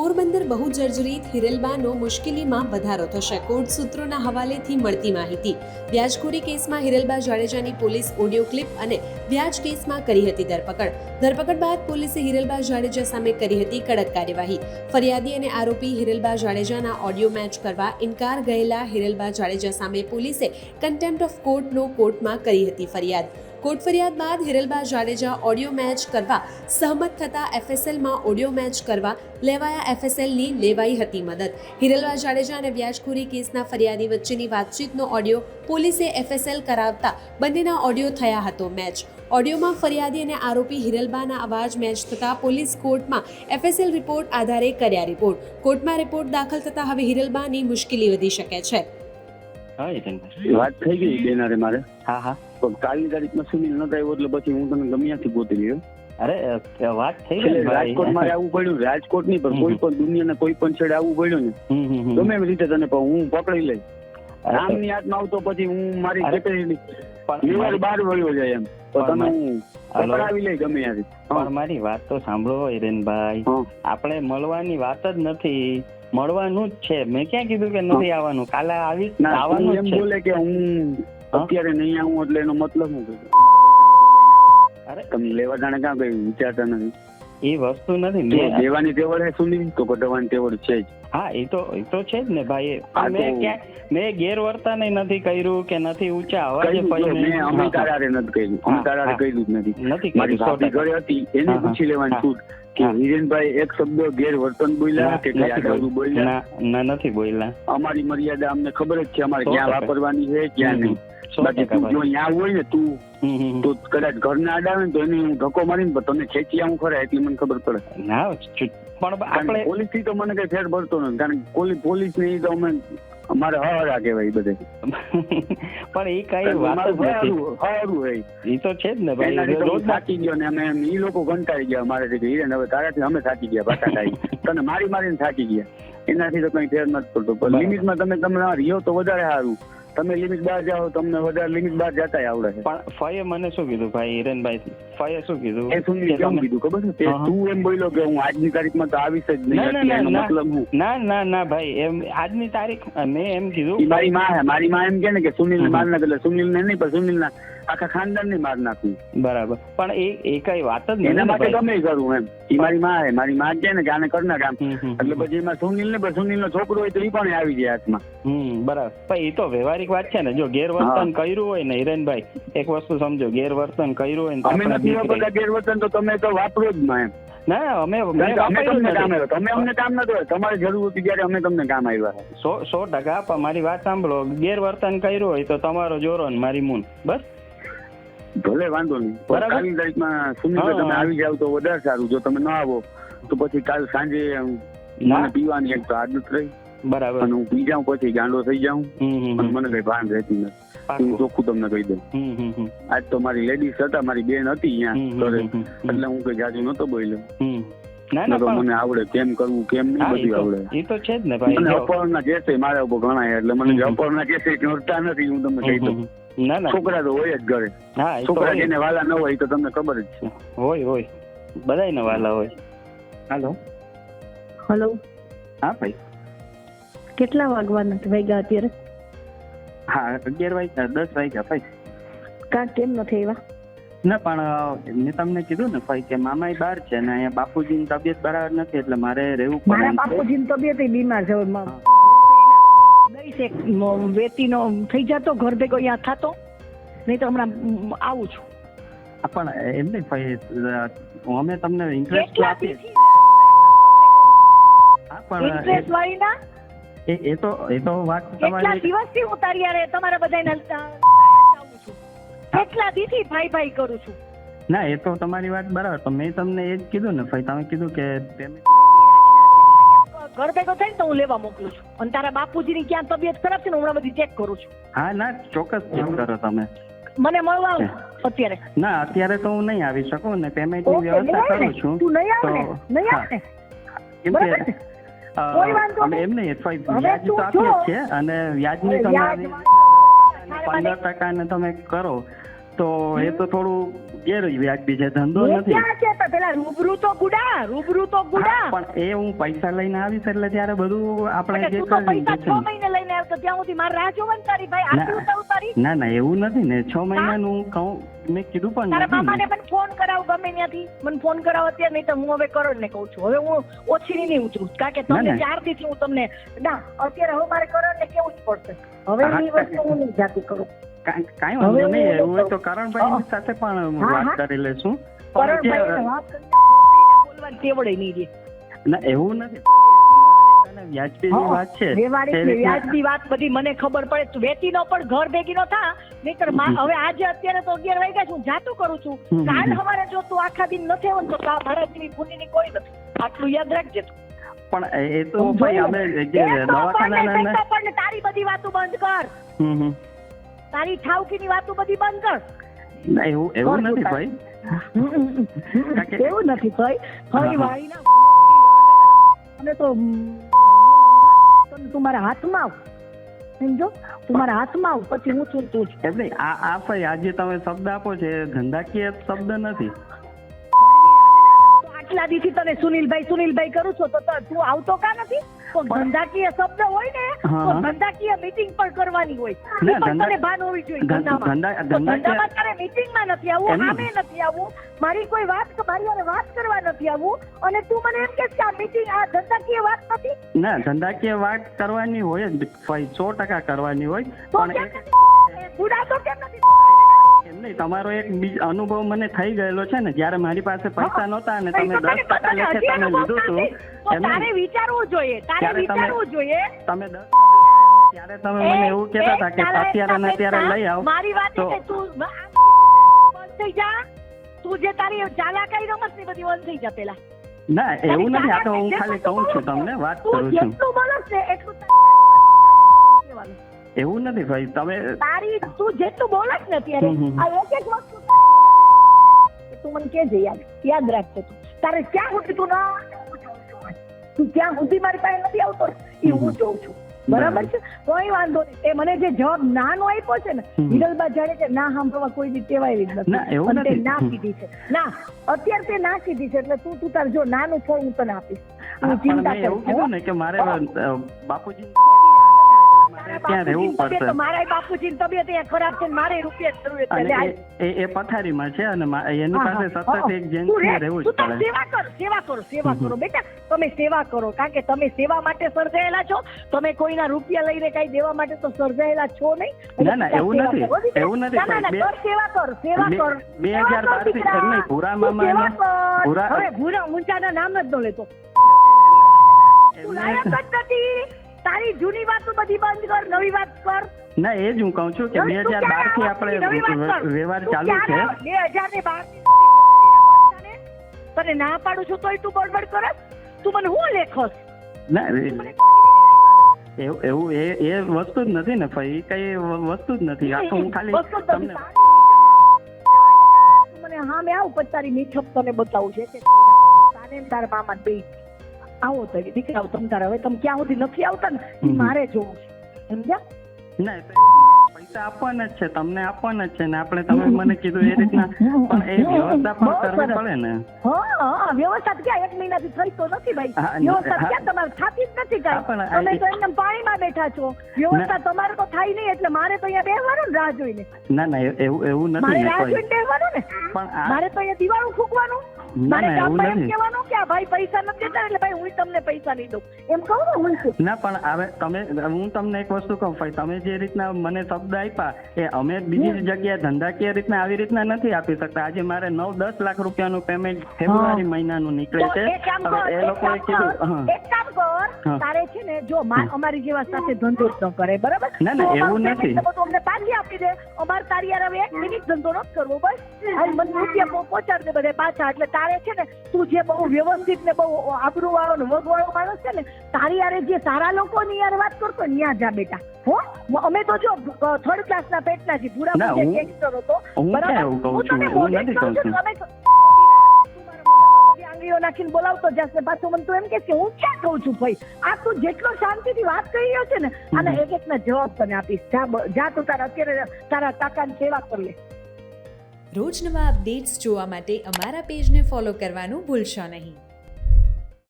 પોરબંદર બહુ જર્જરિત હિરલબાનો મુશ્કેલીમાં વધારો થશે. કોર્ટ સૂત્રોના હવાલેથી મળતી માહિતી. વ્યાજખોરી કેસમાં હિરલબા જાડેજાની પોલીસ ઓડિયો ક્લિપ અને વ્યાજ કેસમાં કરી હતી ધરપકડ. ધરપકડ બાદ પોલીસે હિરલબા જાડેજા સામે કરી હતી કડક કાર્યવાહી. ફરિયાદી અને આરોપી હિરલબા જાડેજાના ઓડિયો મેચ કરવા ઇનકાર ગયેલા હિરલબા જાડેજા સામે પોલીસે કન્ટેમ્પ્ટ ઓફ કોર્ટનો કોર્ટમાં કરી હતી ફરિયાદ. કોર્ટ ફરિયાદ બાદ હિરલબા જાડેજા ઓડિયો મેચ કરવા સહમત થતા એફએસએલમાં ઓડિયો મેચ કરવા લેવાયા એફએસએલની લેવાઈ હતી મદદ. હિરલબા જાડેજા અને વ્યાજખોરી કેસના ફરિયાદી વચ્ચેની વાતચીતનો ઓડિયો પોલીસે એફએસએલ કરાવતા બંનેના ઓડિયો થયા હતો મેચ. ઓડિયોમાં ફરિયાદી અને આરોપી હિરલબાના અવાજ મેચ થતા પોલીસ કોર્ટમાં એફએસએલ રિપોર્ટ આધારે કર્યા રિપોર્ટ. કોર્ટમાં રિપોર્ટ દાખલ થતા હવે હિરલબાની મુશ્કેલી વધી શકે છે. હા વાત થઈ ગઈ બેનારે મારે? હા હા. પણ કાલની તારીખમાં સુનિલ નતો આવ્યો એટલે પછી હું તને ગમ્યાથી ગોતી લ્યો અરે વાત થઈ ગઈ રાજકોટ મારે આવવું પડ્યું રાજકોટ નહીં પણ કોઈ પણ દુનિયાના કોઈ પણ છેડે આવવું પડ્યું ને. ગમે એવી રીતે તને પણ હું પકડી લઈ તો- આમની હાથમાં આવતો પછી હું મારી બહાર વળ્યો જાય એમ. તો તમે પકડાવી લઈ ગમે ત્યાંથી. પણ મારી વાત તો સાંભળો હિરેનભાઈ. આપણે મળવાની વાત જ નથી. મળવાનું જ છે. મેં ક્યાં કીધું કે નથી આવવાનું? કાલે આવી આવવાનું એમ બોલે કે હા? અત્યારે નહીં આવું એટલે એનો મતલબ શું અરે તમે લેવા જાણે ક્યાં કઈ વિચારતા નથી? એ વસ્તુ નથી મેં દેવાની તેવડ હે સુની તો કઢવાની તેવડ છે જ. હા એ તો એ તો છે જ ને ભાઈ મેં તો- ક્યાં મેં ગેરવર્તન નથી કર્યું કે નથી ઊંચા અવાજે મેં અમે તારારે નથી કર્યું. અમે તારારે કર્યું જ નથી. નથી મારી ભાભી ઘરે હતી એને. પૂછી લેવાની. છૂટ કે હિરેનભાઈ એક શબ્દ ગેરવર્તન બોલ્યા કે કઈ બોલ્યા? ના નથી બોલ્યા. અમારી મર્યાદા અમને ખબર જ છે અમારે ક્યાં. વાપરવાની છે ક્યાં નહીં. બાકી તું જો અહીંયા હોય ને તું હમ, હમ, હમ. તો કદાચ ઘરના અડાવે ને તો એને હું ધક્કો મારીને પણ તને ખેંચી આવું ખરા એટલી મને ખબર પડે. ના પણ આપણે પોલીસથી તો મને કઈ ફેર પડતો નથી. કારણ કે પોલીસ પોલીસની તો અમે અમારે હરા કહેવાય બધે. પણ એ કઈ વાત જ નથી. એ તો છે જ ને ભાઈ રોજ થાકી ગયો ને અમે એ લોકો કંટાળી ગયા મારે હિરેન હવે તારાથી અમે થાકી ગયા પાછા ખાઈ તને મારી મારીને થાકી ગયા. એનાથી તો કઈ ફેર નથી પડતો. પણ. લિમિટમાં તમે તમે રહ્યો તો વધારે સારું. તમે લિમિટ બહાર જાઓ તમને વધારે લિમિટ બહાર જતા આવડે છે. પણ ફઈએ મને શું કીધું ભાઈ હિરેનભાઈ? ફઈએ શું કીધું? એ શું કીધું ખબર છે? તે એમ બોલ્યો કે હું આજની તારીખમાં તો આવીશ જ નહીં ના, ના, એટલે એનો ના, મતલબ હું. ના ના ના ભાઈ એમ આજની તારીખ મેં એમ કીધું મારી માં મારી માં એમ કે ને કે સુનિલ ને હમ. માર એટલે સુનિલ ને નહીં પણ સુનિલ ના આખા ખાનદાન ને માર નાખું. બરાબર. પણ એ એ કઈ વાત જ એના માટે ગમે કરું એમ. એ મારી માં હે મારી માં છે ને કે આને કર આમ. એટલે પછી એમાં સુનિલ ને સુનિલ નો છોકરો હોય તો એ પણ આવી જાય હાથમાં. હમ બરાબર. પણ એ તો વ્યવહારિક વાત છે ને. જો ગેરવર્તન કર્યું હોય ને હિરેનભાઈ એક વસ્તુ સમજો ગેરવર્તન કર્યું હોય ને અમે નથી વાપરતા ગેરવર્તન તો તમે તો વાપરો જ ના એમ. ના અમે મેં અમે તમને કામ આવ્યો તમે અમને કામ નતો. તમારે જરૂર હતી ત્યારે અમે તમને કામ આવ્યા સો સો ટકા પણ મારી વાત સાંભળો. ગેરવર્તન કર્યું હોય તો તમારો જોરો ને મારી મૂન. બસ. ભલે વાંધો નહીં. કાલની તારીખમાં સુનિલ તમે આવી જાવ તો વધારે સારું. જો તમે ન આવો તો પછી કાલ સાંજે મને પીવાની એક તો આદત રહી. બરાબર. અને હું પી જાઉં પછી ગાંડો થઈ જાઉં. અને મને કઈ ભાન રહેતી નથી. હું ચોખ્ખું તમને કહી દઉં. આજ તો મારી લેડીઝ હતા મારી બેન હતી અહીંયા. એટલે હું કઈ જાજુ નતો બોલ્યો. ના ના મને આવડે કેમ કરવું કેમ નહીં બધું આવડે. એ તો છે જ ને ભાઈ મને જો. અપહરણના કેસે મારા ઉપર ઘણા એટલે મને અપહરણ ના કેસે નડતા નથી હું તમને કહી દઉં. ના ના. છોકરા તો હોય જ ઘરે. હા તો છોકરા જેને વાલા ન હોય તો તમને ખબર જ છે. હોય હોય. બધાય વાલા હોય. હાલો. હલો. હા ભાઈ. કેટલા વાગવાના વાગ્યા અત્યારે? હા અગિયાર વાગ્યા દસ વાગ્યા ભાઈ. કા કેમ નથી આવ્યા? ના પણ મેં તમને કીધું ને ભાઈ કે મામા બહાર છે ને અહીંયા બાપુજીની તબિયત બરાબર નથી એટલે મારે રહેવું પડે બાપુજીની તબિયત બીમાર છે એક વેતીનો થઈ જતો ઘર ભેગો અહીંયા થતો. નહીં તો હમણાં આવું છું. પણ એમ નહીં ભાઈ અમે તમને ઇન્ટરેસ્ટ કેટલા આપીએ. હા પણ ઇન્ટરેસ્ટ એ- વાળી ના એ એ તો એ તો વાત કેટલા તમારી દિવસથી હું તારી હારે તમારા બધાને કેટલા દીથી ભાઈ ભાઈ કરું છું? ના એ તો તમારી વાત બરાબર તો મેં તમને એ જ કીધું ને ભાઈ તમે કીધું કે પેમેન્ટ ઘર ભેગો થાય તો હું લેવા મોકલું છું. અને તારા બાપુજીની ક્યાં તબિયત ખરાબ છે ને હમણાં બધી ચેક કરું છું. હા ના ચોક્કસ ચેક કરો તમે. મને મળવા આવ અત્યારે. ના અત્યારે તો હું નહીં આવી શકું ને પેમેન્ટની વ્યવસ્થા આવે કરું છું. તું નહીં આવે ને નહીં. ને? બરાબર એમ વ્યાજ તો આપીએ જ છે અને વ્યાજની તમે આવી પંદર ટકા ને તમે કરો. તો એ તો થોડું ગેર વ્યાજબી છે ધંધો નથી. પેલા રૂબરૂ તો ગુડા રૂબરૂ તો ગુડા. પણ એ હું પૈસા લઈને આવીશ એટલે ત્યારે બધું આપણે જે પૈસા છ મહિને લઈને આવતો ત્યાં સુધી મારે રાહ જોવાની તારી ભાઈ. ના. આટલું તો તારી? ના ના એવું નથી ને. છ મહિનાનું કહું મેં કીધું પણ તારા મામાને. મને ફોન કરાવ ગમે ત્યાંથી. મને ફોન કરાવ અત્યારે નહીં તો હું હવે કરો ને કહું છું. હવે હું ઓછી નહીં ઉતરું. કારણ કે તમને ચારથી હું તમને ના અત્યારે હવે મારે કરો ને કેવું જ પડશે. હવે એ વસ્તુ હું નહીં જાતી કરું. કાંઈ વાંધો નહીં એવું હોય તો. કરણભાઈ. સાથે પણ વાત કરી લેશું બોલવાની નહીં રહે. ના એવું નથી. વ્યાજબી વાત છે. ને વ્યાજબી વાત બધી મને ખબર પડે. પણ ઘર થા. નહીતર હવે આજે અત્યારે તો અગિયાર વાગ્યા છે હું જાતું કરું છું. કાલ સવારે જો તું આખા દિન નથી આવ્યો તો મારા જેવી ભૂલીની કોઈ નથી. આટલું યાદ રાખજે તું. પણ એ- તો ભાઈ અમે જે દવાખાના ને, ને, તારી બધી વાતો બંધ કર. હમ હમ. તારી ઠાવકીની વાતો બધી બંધ કર. ના, એવું એવું નથી. ભાઈ. એવું નથી ભાઈ. ફરી વાળીના અને તો તું મારા હાથમાં આવ. સમજો? તું મારા હાથમાં આવ પછી હું છું તું. એમ નહીં આ આ ભાઈ આજે તમે શબ્દ આપો છે ધંધાકીય શબ્દ નથી. તો દીથી તને સુનિલભાઈ સુનિલભાઈ કરું છો તો તું આવતો કા નથી? ધંધાકીય શબ્દ હોય ને તો ધંધાકીય મીટિંગ પણ કરવાની હોય. તને ભાન હોવી જોઈએ ધંધામાં. તારે મીટિંગમાં નથી આવવું આમે નથી આવવું. મારી કોઈ વાત મારી હારે વાત કરવા નથી આવવું. અને તું મને એમ કે આ મીટિંગ આ ધંધાકીય વાત નથી? ના ધંધાકીય વાત કરવાની હોય જ. સો ટકા કરવાની હોય. પણ બુડા તો કેમ નથી? એમ નહીં તમારો એક બીજ અનુભવ મને થઈ ગયેલો છે ને જ્યારે મારી પાસે પૈસા નહોતા અને તમે દસ ટકા લેખે તમે લીધું હતું તારે વિચારવું જોઈએ તારે વિચારવું જોઈએ. તમે દસ ત્યારે તમે મને એવું કહેતા હતા કે અત્યારે ને અત્યારે લઈ આવ. મારી વાત છે તું થઈ જા. તું જે તારી ચાલાકાઈ રમતની બધી બંધ થઈ જા પેલા. ના એવું નથી આ તો હું ખાલી કહું છું તમને વાત કરું છું. જેટલું બોલો છે એટલું. એવું નથી ભાઈ તમે તારી તું જેટલું બોલસ ને હમ. આ એક એક વસ્તુ તું મને કહેજે યાદ યાદ રાખજે તું. તારે ક્યાં સુધી તું ના છું. તું ક્યાં સુધી મારી પાસે નથી આવતો? એ હું જોઉં છું. બરાબર છે? કોઈ વાંધો નહીં. એ મને જે જવાબ નાનો આપ્યો છે ને. હિરલબા જાણે છે ના સાંભળવા કોઈ દી કેવાય જ ના, અને તે ના કીધી છે. ના અત્યારે તે ના કીધી છે એટલે તું તું તાર જો નાનું ફળ હું તને આપીશ. હું ચિંતા કરું ને કે મારે બાપુજી ત્યાં રહેવું પડશે તો મારાય બાપુજીની તબિયત અહીંયા ખરાબ છે મારે રૂપિયા જરૂર છે. એટલે એ- પથારીમાં છે અને એની પાસે સતત એક જેન્ટ્સને રહેવું જ પડે. સેવા કરો સેવા કરો સેવા કરો બેટા. તમે સેવા કરો કારણ કે તમે સેવા માટે સર્જાયેલા છો. તમે કોઈના રૂપિયા લઈને કઈ દેવા માટે તો સર્જાયેલા છો નહીં. ના, ના, એવું નથી. એવું નથી, સેવા કર સેવા કર. બે હજાર કર, બારથી નહીં, ભૂરા મામા. ભૂરા- હવે ભૂરા ઊંચાના નામ જ ન લેતો. તારી જૂની વાતો બધી બંધ કર નવી વાત કર. ના એ જ હું કહું છું કે બે હજાર બારથી આપણે વ્યવહાર ચાલુ છે. બે હજાર ને બાર તને? ના પાડું છું તોય તું બળબડ કરે તું મને હું લેખસ? ના એવું એ એ વસ્તુ જ નથી ને ભાઈ કઈ વસ્તુ જ નથી. આ તો હું ખાલી તમને મને હા મેં આવું પછી તારી મીઠપ તને બતાવું છે. તારા મામા બે આવો તો દીકરા આવો તમ તારે હવે તમે ક્યાં સુધી નથી આવતા ને? મારે જોવું છે. સમજ્યા? ના પૈસા આપવાના જ છે તમને આપવાના જ છે ને આપણે તમે મને કીધું એ રીતના. પણ એ વ્યવસ્થા પણ કરવી પડે ને. હા વ્યવસ્થા ક્યાં એક મહિનાથી થઈ તો નથી ભાઈ. વ્યવસ્થા ક્યાં તમારે થાતી જ નથી કાંઈ. તમે તો એમને પાણીમાં બેઠા છો. વ્યવસ્થા તમારે તો થાય નહીં એટલે મારે તો અહીંયા બેસવાનું ને રાહ જોઈને. ના ના એવું એવું નથી મારે રાહ જોઈને બેસવાનું ને? પણ મારે તો અહીંયા દિવાળું ફૂંકવાનું? ના ના ને ના પણ હવે તમે હું તમને એક વસ્તુ કહું ભાઈ તમે જે રીતના મને શબ્દ આપ્યા એ અમે બીજી જગ્યાએ ધંધાકીય રીતના આવી રીતના નથી આપી શકતા. આજે મારે નવ દસ લાખ રૂપિયાનું પેમેન્ટ ફેબ્રુઆરી મહિનાનું નીકળે છે. એ લોકોએ કીધું. તારે છે ને જો અમારી જેવા સાથે ધંધો જ ન કરે બરાબર? ના, ના, એવું નથી. અમને પાછી આપી દે. અમારે તારી યાર હવે એક મિનિટ ધંધો નથી કરવો બસ. મને રૂપિયા પહુ- પહોંચાડ દે બધે પાછા એટલે તારે છે ને તું જે બહુ વ્યવસ્થિત ને બહુ આબરૂ વાળો ને વગ વાળો માણસ છે ને તારી યારે જે સારા લોકોની યાર વાત કરતો ને ત્યાં જા બેટા. હો? અમે તો જો થર્ડ ક્લાસ ના પેટના ભૂરા ના, ગેંગસ્ટર હતો. બરાબર? હું તને મોઢે કહું છું. તમે આંગળીઓ નાખીને બોલાવતો જશે પાછો મને તું એમ કે હું ક્યાં કહું છું ભાઈ? આ તું જેટલો શાંતિથી વાત કરી રહ્યો છે ને આના એક એક ના જવાબ તને આપીશ. જા જા તું તારા અત્યારે તારા કાકાની સેવા કરી લે. રોજ નવા અપડેટ્સ જોવા માટે અમારા પેજને ફોલો કરવાનું ભૂલશો નહીં.